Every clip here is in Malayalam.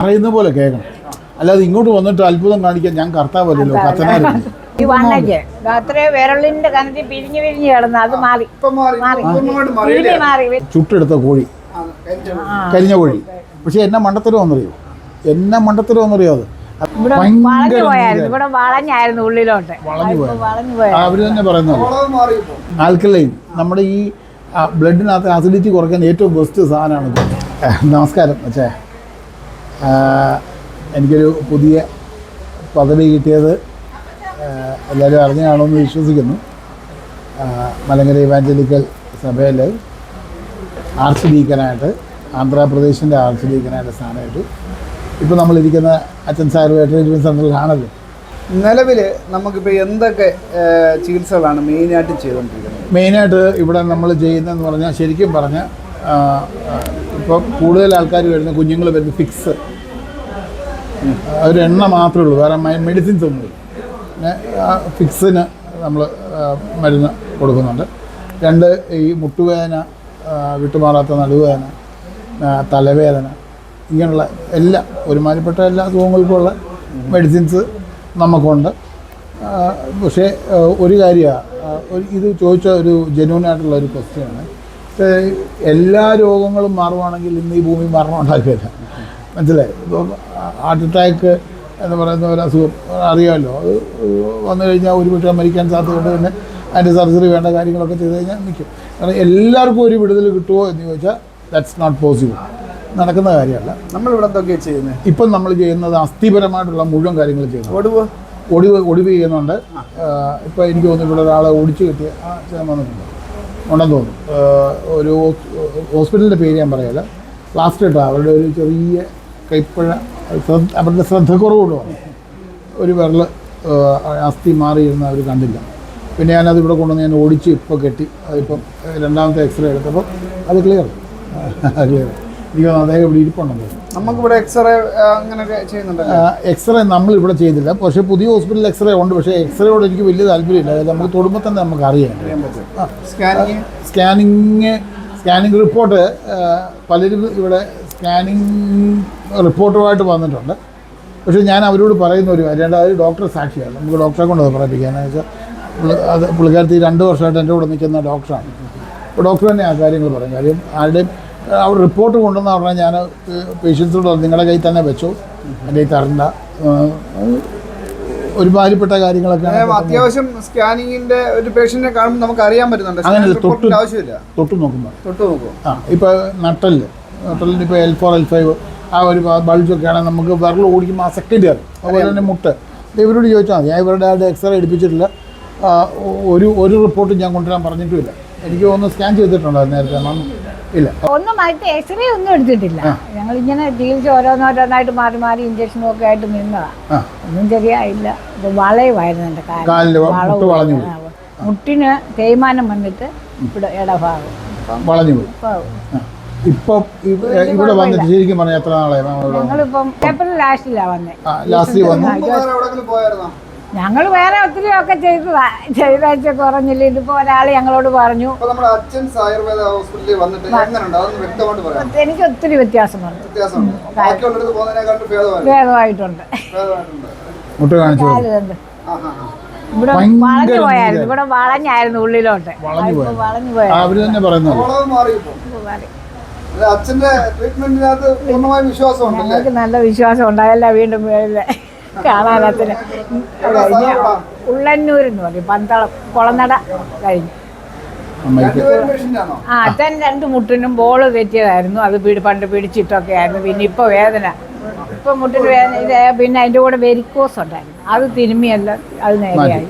പറയുന്ന പോലെ കേൾക്കണം. അല്ലാതെ ഇങ്ങോട്ട് വന്നിട്ട് അത്ഭുതം കാണിക്കാൻ ഞാൻ കർത്താവല്ലോ കത്തനാരല്ല ഈ വണ്ണയ്ക്ക് അത്രേ വിരളിന്റെ കനത്തിൽ പിരിഞ്ഞു പിരിഞ്ഞു കിടന്ന് അത് മാറി. ഇപ്പം മാറി മാറി. പൂർണമായിട്ട് പിരി മാറി ചുട്ടെടുത്ത കോഴി. കരിഞ്ഞ കോഴി. പക്ഷെ എന്നെ മണ്ടത്തരം വന്നറിയോ എന്നെ മണ്ടത്തരം വന്നറിയോ അത്? ഇവിടെ ഭയങ്കര വളഞ്ഞു പോയായിരുന്നു ഇവിടെ വളഞ്ഞായിരുന്നു ഉള്ളിലോട്ട്. വളഞ്ഞു ഇപ്പൊ പോയത്. പോയ അവർ തന്നെ പറയുന്നത് ആൽക്കലൈൻ. നമ്മുടെ ഈ ബ്ലഡിനകത്ത് അസിഡിറ്റി കുറയ്ക്കാൻ ഏറ്റവും ബെസ്റ്റ് സാധനമാണ് നമസ്കാരം അച്ഛേ. എനിക്കൊരു പുതിയ പദവി കിട്ടിയത് എല്ലാവരും അറിഞ്ഞു കാണുമെന്ന് വിശ്വസിക്കുന്നു. മലങ്കര ഇവാഞ്ചലിക്കൽ സഭയിൽ ആർച്ച് ഡീക്കനായിട്ട് ആന്ധ്രാപ്രദേശിന്റെ ആർച്ച് ഡീക്കനായിട്ട് സ്ഥാനമായിട്ട്. ഇപ്പോൾ നമ്മളിരിക്കുന്ന അച്ഛൻ സാറുമായിട്ട് ട്രീറ്റ്മെന്റ് സെന്ററിലാണല്ലോ നിലവിൽ നമുക്കിപ്പോൾ എന്തൊക്കെ ചികിത്സകളാണ് മെയിനായിട്ട് ചെയ്തുകൊണ്ടിരിക്കുന്നത്? മെയിനായിട്ട് ഇവിടെ നമ്മൾ ചെയ്യുന്നതെന്ന് പറഞ്ഞാൽ ശരിക്കും പറഞ്ഞാൽ ഇപ്പോൾ കൂടുതൽ ആൾക്കാർ വരുന്ന കുഞ്ഞുങ്ങൾ വരുന്ന ഫിക്സ് ഒരു എണ്ണ മാത്രമേ ഉള്ളൂ. വേറെ മെഡിസിൻസ് ഒന്നുമില്ല പിന്നെ ഫിക്സിന് നമ്മൾ മരുന്ന് കൊടുക്കുന്നുണ്ട്. രണ്ട് ഈ മുട്ടുവേദന വിട്ടുമാറാത്ത നടുവേദന തലവേദന ഇങ്ങനെയുള്ള എല്ലാ ഒരുമാതിരിപ്പെട്ട എല്ലാ അസുഖങ്ങൾക്കുമുള്ള മെഡിസിൻസ് നമുക്കുണ്ട്. പക്ഷേ ഒരു കാര്യമാണ് ഇത് ചോദിച്ച ഒരു ജെന്യൂൻ ആയിട്ടുള്ള ഒരു ക്വസ്റ്റ്യനാണ് എല്ലാ രോഗങ്ങളും മാറുവാണെങ്കിൽ ഇന്ന് ഈ ഭൂമി മരണം ഉണ്ടാക്കില്ല മനസ്സിലായി? ഹാർട്ട് അറ്റാക്ക് എന്ന് പറയുന്ന ഒരു അസുഖം അറിയാമല്ലോ. അത് വന്നു കഴിഞ്ഞാൽ ഒരു പക്ഷേ മരിക്കാൻ സാധ്യതയുണ്ട് പിന്നെ അതിന്റെ സർജറി വേണ്ട കാര്യങ്ങളൊക്കെ ചെയ്ത് കഴിഞ്ഞാൽ നിൽക്കും. കാരണം എല്ലാവർക്കും ഒരു വിടുതൽ കിട്ടുമോ എന്ന് ചോദിച്ചാൽ ദാറ്റ്സ് നോട്ട് പോസിബിൾ നടക്കുന്ന കാര്യമല്ല. നമ്മളിവിടെ എന്തൊക്കെ ചെയ്യുന്നത് ഇപ്പം നമ്മൾ ചെയ്യുന്നത് അസ്ഥിപരമായിട്ടുള്ള മുഴുവൻ കാര്യങ്ങൾ ചെയ്യുന്നു. ഒടിവ് ഒടിവ് ഒടിവ് ചെയ്യുന്നുണ്ട്. ഇപ്പം എനിക്ക് തോന്നുന്നു ഇവിടെ ഒരാളെ ഓടിച്ചു കിട്ടിയ ആ ചേട്ടൻ വന്നിട്ടുണ്ട്. ഉണ്ടെന്ന് തോന്നുന്നു. ഒരു ഹോസ്- ഹോസ്പിറ്റലിന്റെ പേര് ഞാൻ പറയാല്ല. ലാസ്റ്റ് ഇട്ടാണ് അവരുടെ ഒരു ചെറിയ കൈപ്പഴ അവരുടെ ശ്രദ്ധക്കുറവുള്ളതാണ് ഒരു വിരൽ അസ്ഥി മാറിയിരുന്ന അവർ കണ്ടില്ല. പിന്നെ ഞാനത് ഇവിടെ കൊണ്ടുവന്ന് ഞാൻ ഓടിച്ച് ഇപ്പോൾ കെട്ടി അതിപ്പം രണ്ടാമത്തെ എക്സ്റേ എടുത്തപ്പോൾ അത് ക്ലിയർ ക്ലിയർ എനിക്ക് അദ്ദേഹം ഇവിടെ ഇരിപ്പുണ്ടെന്ന് നമുക്കിവിടെ എക്സ്റേ അങ്ങനെയൊക്കെ ചെയ്യുന്നുണ്ട് എക്സ്റേ നമ്മൾ ഇവിടെ ചെയ്തില്ല. പക്ഷേ പുതിയ ഹോസ്പിറ്റലിൽ എക്സ്റേ ഉണ്ട്. പക്ഷേ എക്സ്റേയോട് എനിക്ക് വലിയ താല്പര്യമില്ല. അതായത് നമുക്ക് തൊടുമ്പോൾ തന്നെ നമുക്ക് അറിയാം. സ്കാനിങ് സ്കാനിങ് സ്കാനിങ് റിപ്പോർട്ട് പലരും ഇവിടെ സ്കാനിങ് റിപ്പോർട്ടുമായിട്ട് വന്നിട്ടുണ്ട്. പക്ഷേ ഞാൻ അവരോട് പറയുന്ന ഒരു കാര്യം അത് ഡോക്ടർ സാക്ഷിയാണ്. നമുക്ക് ഡോക്ടറെ കൊണ്ട് അത് പറയിപ്പിക്കാനെന്ന് വെച്ചാൽ അത് പുള്ളിക്കാരത്തി രണ്ട് വർഷമായിട്ട് എന്റെ കൂടെ നിൽക്കുന്ന ഡോക്ടറാണ്. അപ്പോൾ ഡോക്ടർ തന്നെ ആ കാര്യങ്ങൾ പറയും. കാര്യം ആരുടെയും അവർ റിപ്പോർട്ട് കൊണ്ടുവന്ന പറഞ്ഞാൽ ഞാൻ പേഷ്യൻസിനോട് നിങ്ങളുടെ കയ്യിൽ തന്നെ വെച്ചു. എന്റെ കയ്യിൽ തരണ്ട. ഒരുമാതിരിപ്പെട്ട കാര്യങ്ങളൊക്കെ അത്യാവശ്യം സ്കാനിങ്ങിന്റെ ഒരു പേഷ്യന്റിനെ കാണുമ്പോൾ നമുക്ക് അറിയാൻ പറ്റുന്നുണ്ട് അങ്ങനെ തൊട്ട് ആവശ്യമില്ല. തൊട്ട് നോക്കുമ്പോൾ. തൊട്ട് നോക്കും ആ ഇപ്പൊ നട്ടൽ നട്ടലിന് ഇപ്പോൾ എൽ ഫോർ എൽ ഫൈവ് ആ ഒരു ബൾജൊക്കെ ആണെങ്കിൽ നമുക്ക് വിരൽ ഓടിക്കുമ്പോൾ ആ സെക്കൻഡ് കയറും. അതുപോലെ തന്നെ മുട്ട്. ഇവരോട് ചോദിച്ചാൽ മതി. ഞാൻ ഇവരുടെ ആരുടെ എക്സ്റേ എടുപ്പിച്ചിട്ടില്ല. ഒരു ഒരു റിപ്പോർട്ട് ഞാൻ കൊണ്ടുവരാൻ പറഞ്ഞിട്ടുമില്ല. എനിക്ക് ഒന്ന് സ്കാൻ ചെയ്തിട്ടുണ്ടോ നേരത്തെ. ഇല്ല. ഒന്നും ആയിട്ട് എക്സ്റേ ഒന്നും എടുത്തിട്ടില്ല. ഞങ്ങൾ ഇങ്ങനെ ചികിത്സ ഓരോന്നോരോന്നായിട്ട് മാറി മാറി ഇഞ്ചക്ഷനും ഒക്കെ ആയിട്ട് നിന്നതാ. ഒന്നും ശരിയായില്ല. ഇത് വളയുമായിരുന്നു എന്റെ കാലം മുട്ടിന് തേയ്മാനം വന്നിട്ട് ഇവിടെ ഇടഭാഗം. വളഞ്ഞു പോയി. ഇപ്പം. ഇവിടെ വന്നിട്ട് ശരിക്കും പറഞ്ഞ എത്ര നാളായി? ഞങ്ങളിപ്പം ഏപ്രിൽ ലാസ്റ്റ് വന്നു. പോയായിരുന്നോ? ഞങ്ങൾ വേറെ ഒത്തിരി ഒക്കെ ചെയ്തതാ. ചെയ്താഴ്ച കുറഞ്ഞില്ല. ഇതിപ്പോ ഒരാൾ ഞങ്ങളോട് പറഞ്ഞു. എനിക്ക് ഒത്തിരി ഭേദമായി ഭേദമായിട്ടുണ്ട്. ഭേദമായിട്ടുണ്ട്. മുട്ട കാണിച്ചു കൊടുത്തു. ആ ആ ആ ഇവിടെ വളഞ്ഞു പോയായിരുന്നു. ഇവിടെ വളഞ്ഞായിരുന്നു ഉള്ളിലോട്ട്. വളഞ്ഞു പോയായിരുന്നു. അച്ഛന്റെ ട്രീറ്റ്മെന്റിനകത്ത് പൂർണമായ വിശ്വാസം ഞങ്ങൾക്ക് നല്ല വിശ്വാസം ഉണ്ടായല്ല വീണ്ടും കാണാൻ കാണാനത്തിന് കഴിഞ്ഞ് ഉള്ളന്നൂർ എന്ന് പറയും. പന്തളം കുളനട കഴിഞ്ഞു. ആ അച്ഛൻ രണ്ട് മുട്ടിനും ബോൾ തെറ്റിയതായിരുന്നു. അത് പിടി പണ്ട് പിടിച്ചിട്ടൊക്കെ ആയിരുന്നു. പിന്നെ ഇപ്പൊ വേദന. ഇപ്പൊ മുട്ടിന് വേദന. ഇത് പിന്നെ അതിന്റെ കൂടെ വെരിക്കോസ് ഉണ്ടായിരുന്നു. അത് തിരുമ്മിയല്ല അത് നേരെയായി.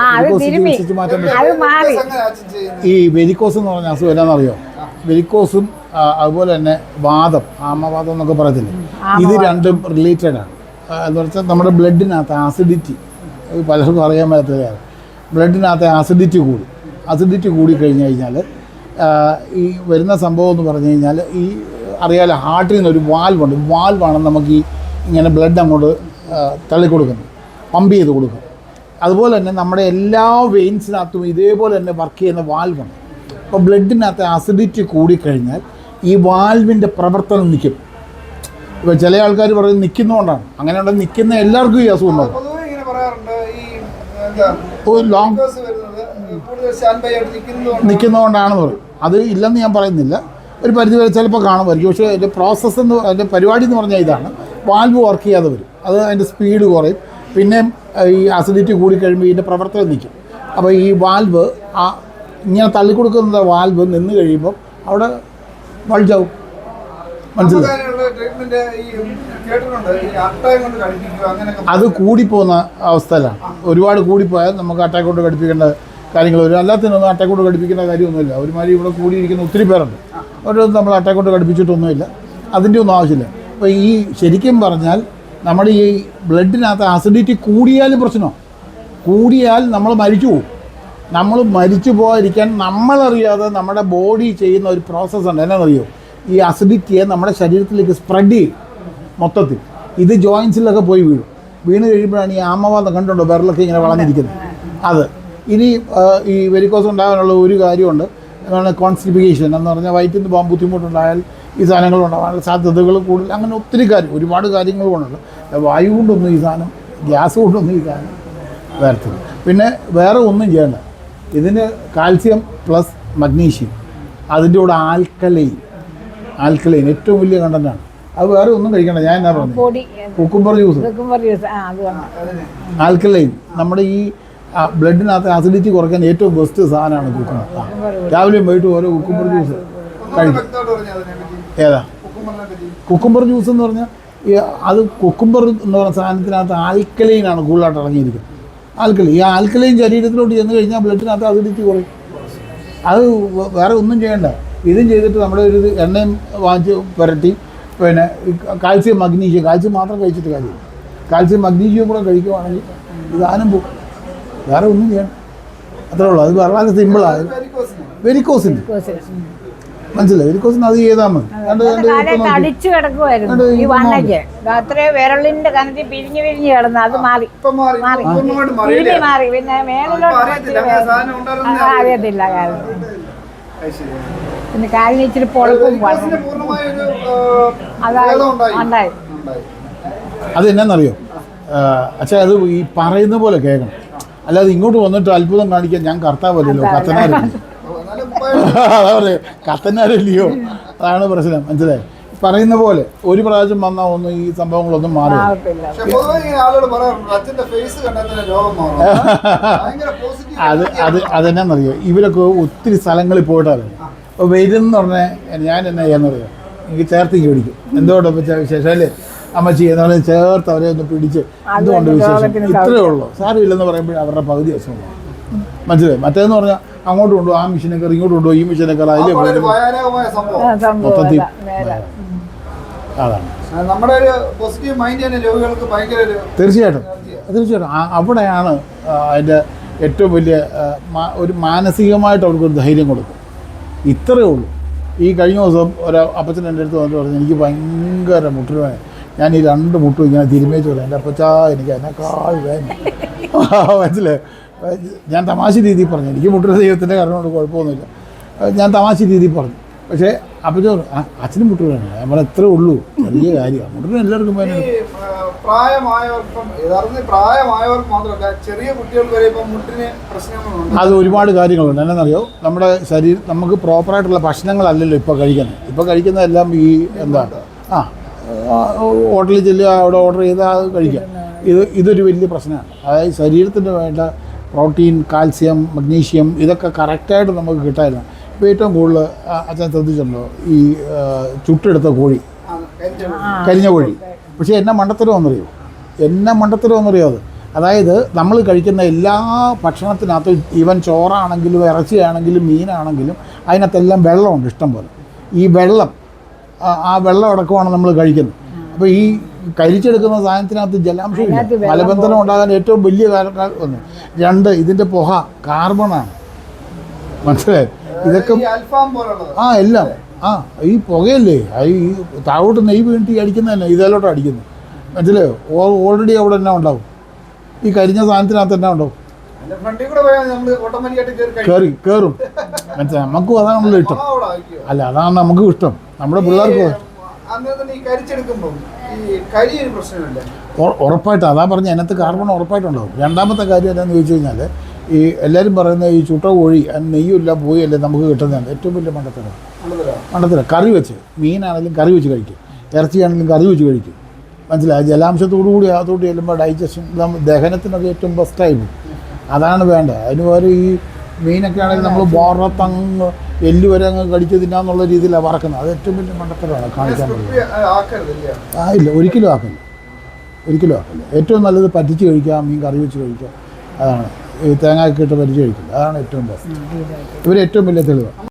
ആ അത് തിരുമ്മി. അത് മാറി. ഈ വെരിക്കോസ് എന്ന് പറഞ്ഞ അസുഖം എന്നാണെന്നറിയോ? വെരിക്കോസും അതുപോലെ തന്നെ വാദം ആമവാദം എന്നൊക്കെ പറയത്തില്ലേ? ഇത് രണ്ടും റിലേറ്റഡ് ആണ്. എന്ന് വെച്ചാൽ നമ്മുടെ ബ്ലഡിനകത്ത് ആസിഡിറ്റി പലർക്കും അറിയാൻ പറ്റാത്തതാണ് ബ്ലഡിനകത്ത് ആസിഡിറ്റി കൂടി. ആസിഡിറ്റി കൂടി കഴിഞ്ഞ് കഴിഞ്ഞാൽ ഈ വരുന്ന സംഭവം എന്ന് പറഞ്ഞു കഴിഞ്ഞാൽ ഈ അറിയാലോ ഹാർട്ടിൽ നിന്നൊരു വാൽവുണ്ട് വാൽവാണ് നമുക്ക് ഈ ഇങ്ങനെ ബ്ലഡ് അങ്ങോട്ട് തള്ളിക്കൊടുക്കുന്നത് പമ്പ് ചെയ്ത് കൊടുക്കും അതുപോലെ തന്നെ നമ്മുടെ എല്ലാ വെയിൻസിനകത്തും ഇതേപോലെ തന്നെ വർക്ക് ചെയ്യുന്ന വാൽവുണ്ട് അപ്പോൾ ബ്ലഡിനകത്ത് ആസിഡിറ്റി കൂടിക്കഴിഞ്ഞാൽ ഈ വാൽവിന്റെ പ്രവർത്തനം നിൽക്കും ഇപ്പോൾ ചില ആൾക്കാർ പറയും നിൽക്കുന്നതുകൊണ്ടാണ് അങ്ങനെ ഉണ്ടെങ്കിൽ നിൽക്കുന്ന എല്ലാവർക്കും ഈ അസുഖം ഉണ്ടാവും. ലോങ് നിൽക്കുന്നതുകൊണ്ടാണെന്ന് പറയും. അത് ഇല്ലെന്ന് ഞാൻ പറയുന്നില്ല. ഒരു പരിധി വരെ ചിലപ്പോൾ കാണുമായിരിക്കും. പക്ഷേ അതിന്റെ പ്രോസസ്സ് എന്ന് അതിന്റെ പരിപാടി എന്ന് പറഞ്ഞാൽ ഇതാണ്. വാൽവ് വർക്ക് ചെയ്യാതെ വരും. അത് അതിന്റെ സ്പീഡ് കുറയും. പിന്നെ ഈ അസിഡിറ്റി കൂടിക്കഴിയുമ്പോൾ ഇതിന്റെ പ്രവർത്തനം നിൽക്കും അപ്പോൾ ഈ വാൽവ് ആ ഇങ്ങനെ തള്ളിക്കൊടുക്കുന്ന വാൽവ് നിന്ന് കഴിയുമ്പോൾ അവിടെ വളിച്ചാവും മനസ്സിലായി? അട്ടയം അത് കൂടിപ്പോകുന്ന അവസ്ഥയിലാണ് ഒരുപാട് കൂടിപ്പോയാൽ നമുക്ക് അറ്റാക്ക് കൊണ്ട് ഘടിപ്പിക്കേണ്ട കാര്യങ്ങൾ വരും. അല്ലാത്തതിനൊന്നും അറ്റാക്ക് കൊണ്ട് ഘടിപ്പിക്കേണ്ട കാര്യമൊന്നുമില്ല. ഒരുമാതിരി ഇവിടെ കൂടിയിരിക്കുന്ന ഒത്തിരി പേരുണ്ട്. അവരൊന്നും നമ്മൾ അറ്റാക്ക് കൊണ്ട് ഘടിപ്പിച്ചിട്ടൊന്നുമില്ല. അതിന്റെ ഒന്നും ആവശ്യമില്ല. അപ്പോൾ ഈ ശരിക്കും പറഞ്ഞാൽ നമ്മുടെ ഈ ബ്ലഡിനകത്ത് ആസിഡിറ്റി കൂടിയാലും പ്രശ്നമാണ്. കൂടിയാൽ നമ്മൾ മരിച്ചു പോകും. നമ്മൾ മരിച്ചു പോകാതിരിക്കാൻ നമ്മളറിയാതെ നമ്മുടെ ബോഡി ചെയ്യുന്ന ഒരു പ്രോസസ്സുണ്ട് എന്നാണെന്നറിയോ ഈ അസിഡിറ്റിയെ നമ്മുടെ ശരീരത്തിലേക്ക് സ്പ്രെഡ് ചെയ്യും മൊത്തത്തിൽ. ഇത് ജോയിൻസിലൊക്കെ പോയി വീഴും. വീണ് കഴിയുമ്പോഴാണ് ഈ ആമവാദം കണ്ടുണ്ടോ? വിരലൊക്കെ ഇങ്ങനെ വളഞ്ഞിരിക്കുന്നത്. അത്. ഇനി ഈ വെരിക്കോസ് ഉണ്ടാകാനുള്ള ഒരു കാര്യമുണ്ട്. അതാണ് കോൺസ്റ്റിപ്പിക്കേഷൻ എന്ന് പറഞ്ഞാൽ വയറ്റിൽ നിന്ന് പോകാൻ ബുദ്ധിമുട്ടുണ്ടായാൽ ഈ സാധനങ്ങൾ ഉണ്ടാകാനുള്ള സാധ്യതകൾ കൂടുതൽ. അങ്ങനെ ഒത്തിരി കാര്യം ഒരുപാട് കാര്യങ്ങൾ കൊണ്ടുണ്ട്. വായു കൊണ്ടൊന്നും ഈ സാധനം ഗ്യാസ് കൊണ്ടൊന്നും ഈ സാധനം വരത്തില്ല. പിന്നെ വേറെ ഒന്നും ചെയ്യണ്ട. ഇതിന് കാൽസ്യം പ്ലസ് മഗ്നീഷ്യം. അതിന്റെ കൂടെ ആൽക്കലൈൻ. ആൽക്കലൈൻ ഏറ്റവും വലിയ കണ്ടന്റാണ് അത് വേറെ ഒന്നും കഴിക്കണ്ട. ഞാൻ എന്നാ പറഞ്ഞു? Cucumber juice alkaline. നമ്മുടെ ഈ ബ്ലഡിനകത്ത് അസിഡിറ്റി കുറയ്ക്കാൻ ഏറ്റവും ബെസ്റ്റ് സാധനമാണ് കുക്കുംബർ. രാവിലെയും വൈകിട്ടും ഓരോ കുക്കുംബർ ജ്യൂസ് കഴിക്കും. ഏതാ? കുക്കുംബർ ജ്യൂസ് എന്ന് പറഞ്ഞാൽ അത് കുക്കുംബർ എന്ന് പറഞ്ഞ സാധനത്തിനകത്ത് ആൽക്കലൈനാണ് കൂടുതലായിട്ട് ഇറങ്ങിയിരിക്കുന്നത്. ആൽക്കലൈൻ ഈ ആൽക്കലൈൻ ശരീരത്തിലോട്ട് ചെന്ന് കഴിഞ്ഞാൽ ബ്ലഡിനകത്ത് അസിഡിറ്റി കുറയും. അത് വേറെ ഒന്നും ചെയ്യണ്ട. ഇതും ചെയ്തിട്ട് നമ്മുടെ ഒരു ഇത് എണ്ണയും വാങ്ങിച്ച് പുരട്ടി. പിന്നെ കാൽസ്യം മഗ്നീഷ്യം. കാൽസ്യം മാത്രം കഴിച്ചിട്ട് കാര്യമില്ല. കാൽസ്യം മഗ്നീഷ്യം കൂടെ കഴിക്കുവാണെങ്കിൽ ഇതാനും പോകും വേറെ ഒന്നും ചെയ്യണം അത്രേ ഉള്ളൂ. അത് വളരെ സിമ്പിളാണ് വെരിക്കോസിന് വെരിക്കോസിന് ഒരു മനസ്സിലായി വെരിക്കോസിന് അത്. ചെയ്താൽ മതി. തടിച്ചു കിടക്കുമായിരുന്നു ഈ വണ്ണയ്ക്ക് അത്രയും വിരളിന്റെ കനത്തി പിരിഞ്ഞു പിരിഞ്ഞു കിടന്നു അത് മാറി. മാറി. മാറി. പിന്നെ മേളിലോട്ട് അറിയത്തില്ല. കാരണം പിന്നെ കാലിന് ഇച്ചിരി പൊളപ്പും അതായത് ഉണ്ടായി. അത് എന്നാന്നറിയോ? അച്ഛാ അത് ഈ പറയുന്ന പോലെ കേൾക്കണം. അല്ലാതെ ഇങ്ങോട്ട് വന്നിട്ട് അത്ഭുതം കാണിക്കാൻ ഞാൻ കർത്താവല്ലോ ഉപ്പായ അതാ പറയുക കത്തനാരല്ലയോ അതാണ് പ്രശ്നം മനസ്സിലായി? പറയുന്ന പോലെ ഒരു പ്രാവശ്യം വന്നാൽ ഒന്നും ഈ സംഭവങ്ങളൊന്നും മാറും. അത് അത് അതെന്നാന്നറിയോ? ഇവരൊക്കെ ഒത്തിരി സ്ഥലങ്ങളിൽ പോയിട്ടാണ്. അപ്പോൾ വരുന്ന പറഞ്ഞാൽ ഞാൻ എന്നാ ചെയ്യാന്നറിയോ? എനിക്ക് ചേർത്ത് പിടിക്കും. എന്തുകൊണ്ട് വിശേഷം അല്ലേ? അമ്മച്ചി എന്നാണ് ചേർത്ത് അവരെ ഒന്ന് പിടിച്ച് എന്തുകൊണ്ട് വിശേഷം? ഇത്രയേ ഉള്ളൂ. സാരമില്ലെന്ന് പറയുമ്പോൾ അവരുടെ പകുതി അസുഖം മനസ്സിലായി? മറ്റേന്ന് പറഞ്ഞാൽ അങ്ങോട്ട് കൊണ്ടുപോകും ആ മെഷീനെ കയറി ഇങ്ങോട്ട് കൊണ്ടുപോകും ഈ മെഷീനെ കയറി അതിലെ മൊത്തത്തിൽ അതാണ്. നമ്മുടെ ഒരു പോസിറ്റീവ് മൈൻഡ് തന്നെ രോഗികൾക്ക് ഭയങ്കര ഒരു തീർച്ചയായിട്ടും. തീർച്ചയായിട്ടും. അവിടെയാണ് അതിന്റെ ഏറ്റവും വലിയ ഒരു മാനസികമായിട്ട് അവർക്കൊരു ധൈര്യം കൊടുക്കും. ഇത്രയേ ഉള്ളൂ. ഈ കഴിഞ്ഞ ദിവസം ഒരു അപ്പച്ചൻ എന്റെ അടുത്ത് വന്നിട്ട് പറഞ്ഞു എനിക്ക് ഭയങ്കര മുട്ടുവേദന ഞാൻ ഈ രണ്ട് മുട്ടും ഇങ്ങനെ തിരുമേച്ച് പറയാം എന്റെ അപ്പച്ചാ എനിക്ക് അതിനേക്കാൾ വേദന. മനസ്സിലായി? ഞാൻ തമാശ രീതിയിൽ പറഞ്ഞു. എനിക്ക് മുട്ടുള്ള ദൈവത്തിന്റെ കാരണം കൊണ്ട് കുഴപ്പമൊന്നുമില്ല. ഞാൻ തമാശ രീതിയിൽ പറഞ്ഞു. പക്ഷേ "ആ, അച്ഛനും മുട്ടുകളാണ് നമ്മൾ എത്ര ഉള്ളൂ. വലിയ കാര്യമാണ് മുട്ടിന് എല്ലാവർക്കും പ്രായമായവർക്കും പ്രായമായവർക്ക് മാത്രമല്ല ചെറിയ കുട്ടികൾ വരെ ഇപ്പം മുട്ടിന് പ്രശ്നങ്ങളുണ്ട്. അത് ഒരുപാട് കാര്യങ്ങളുണ്ട്. എന്നാണെന്നറിയോ നമ്മുടെ ശരീരം നമുക്ക് പ്രോപ്പറായിട്ടുള്ള ഭക്ഷണങ്ങളല്ലല്ലോ ഇപ്പോൾ കഴിക്കുന്നത്. ഇപ്പോൾ കഴിക്കുന്നതെല്ലാം ഈ എന്താ ആ ആ, ഹോട്ടലിൽ ചെല്ലുക അവിടെ ഓർഡർ ചെയ്താൽ അത് കഴിക്കാം. ഇത് ഇതൊരു വലിയ പ്രശ്നമാണ്. അതായത് ശരീരത്തിന് വേണ്ട പ്രോട്ടീൻ കാൽസ്യം മഗ്നീഷ്യം ഇതൊക്കെ കറക്റ്റായിട്ട് നമുക്ക് കിട്ടായിരുന്നു ഇപ്പോൾ ഏറ്റവും കൂടുതൽ അച്ഛൻ ശ്രദ്ധിച്ചിട്ടുണ്ടോ? ഈ ചുട്ടെടുത്ത കോഴി. കരിഞ്ഞ കോഴി. പക്ഷേ എന്നെ മണ്ടത്തരമെന്നറിയോ എന്നെ മണ്ടത്തരമെന്നറിയോ അത്? അതായത് നമ്മൾ കഴിക്കുന്ന എല്ലാ ഭക്ഷണത്തിനകത്തും ഈവൻ ചോറാണെങ്കിലും ഇറച്ചിയാണെങ്കിലും മീനാണെങ്കിലും അതിനകത്തെല്ലാം വെള്ളമുണ്ട് ഇഷ്ടം പോലെ ഈ വെള്ളം ആ വെള്ളം അടക്കമാണ് നമ്മൾ കഴിക്കുന്നത്. അപ്പോൾ ഈ കരിച്ചെടുക്കുന്ന സാധനത്തിനകത്ത് ജലാംശം മലബന്ധനം ഉണ്ടാകാൻ ഏറ്റവും വലിയ കാരണം ഒന്ന്. രണ്ട് ഇതിന്റെ പുക കാർബണാണ്. മനസ്സിലായി? ഇതൊക്കെ ആ എല്ലാം. ആ ഈ പുകയല്ലേ? ഈ താഴോട്ട് നെയ് വീണിട്ട് അടിക്കുന്ന തന്നെ ഇതിലോട്ട് അടിക്കുന്നു. മനസ്സിലായോ? ഓൾറെഡി അവിടെ എന്നാ ഉണ്ടാവും? ഈ കരിഞ്ഞ സാധനത്തിനകത്ത് എന്നാ ഉണ്ടാവും? കയറി കയറും മനസ്സിലായി? നമുക്കും അതാണല്ലോ ഇഷ്ടം. അല്ല അതാണ് നമുക്കും ഇഷ്ടം. നമ്മുടെ പിള്ളേർക്ക് അന്നേരം തന്നെ ഈ കരിച്ചെടുക്കുമ്പോൾ ഈ കരി ഒരു പ്രശ്നമില്ല ഉറപ്പായിട്ട് അതാ പറഞ്ഞ അതിനകത്ത് കാർബൺ ഉറപ്പായിട്ടുണ്ടാവും. രണ്ടാമത്തെ കാര്യം എന്താണെന്ന് ചോദിച്ചു കഴിഞ്ഞാൽ ഈ എല്ലാവരും പറയുന്ന ഈ ചുട്ട കോഴി നെയ്യുമില്ല പോയല്ലേ നമുക്ക് കിട്ടുന്നതാണ് ഏറ്റവും വലിയ മണ്ടത്തരം. മണ്ടത്തരം. കറി വെച്ച് മീനാണെങ്കിലും കറി വെച്ച് കഴിക്കും. ഇറച്ചിയാണെങ്കിലും കറി വെച്ച് കഴിക്കും. മനസ്സിലായി? ജലാംശത്തോടു കൂടി അകത്തോട്ട് ചെല്ലുമ്പോൾ ഡൈജഷൻ ദഹനത്തിനൊക്കെ ഏറ്റവും ബെസ്റ്റായി പോകും അതാണ് വേണ്ടത്. അതിന് പകരം ഈ മീനൊക്കെ ആണെങ്കിൽ നമ്മൾ ബോറത്തങ്ങ് എല്ല് വരെ അങ്ങ് കടിച്ച് തിന്നാന്നുള്ള രീതിയിലാണ് വറക്കുന്നത്. അത് ഏറ്റവും വലിയ മണ്ടത്തരമാണ് കാണിക്കാൻ പറ്റുന്നത് ആ ഇല്ല. ഒരിക്കലും ആക്കില്ല ഒരിക്കലും ആക്കില്ല ഏറ്റവും നല്ലത് പറ്റിച്ച് കഴിക്കുക മീൻ കറി വെച്ച് കഴിക്കുക. അതാണ്. ഈ തേങ്ങ ഒക്കെ ഇട്ട് പറ്റിച്ച് കഴിക്കില്ല. അതാണ് ഏറ്റവും ബെസ്റ്റ് ഇവർ ഏറ്റവും വലിയ തെളിവ്.